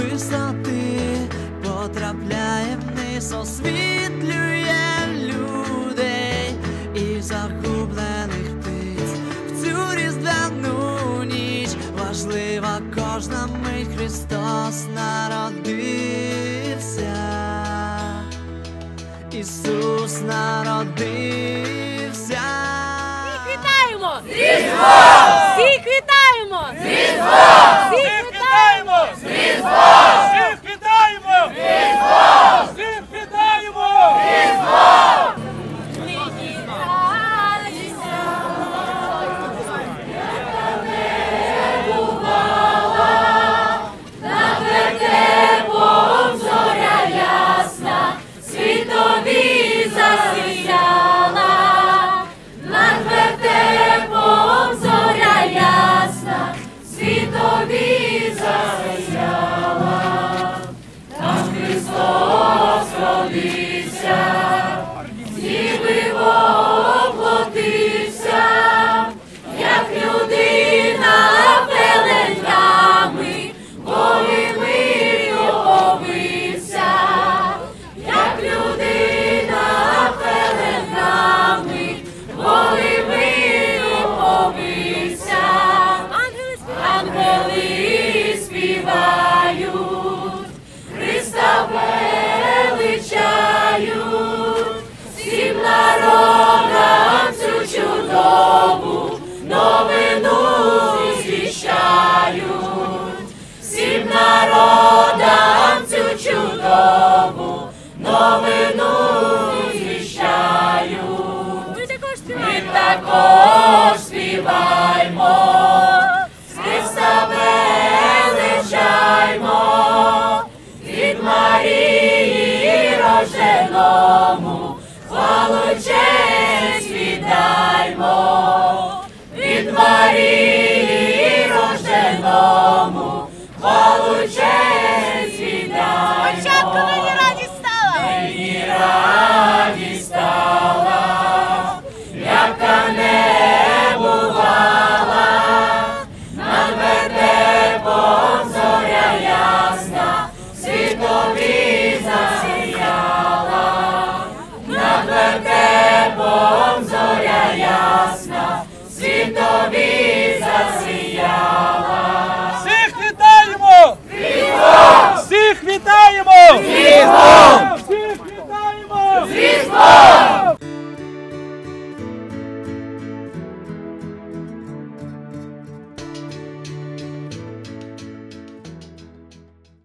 висоти потрапляєм вниз, освітлює людей і загублених птиць в цю різдвяну ніч важлива кожна мить Христос народився, Ісус народився. Всіх вітаємо! Всіх вітаємо! Зрізво! Вітаємо! Вітаємо!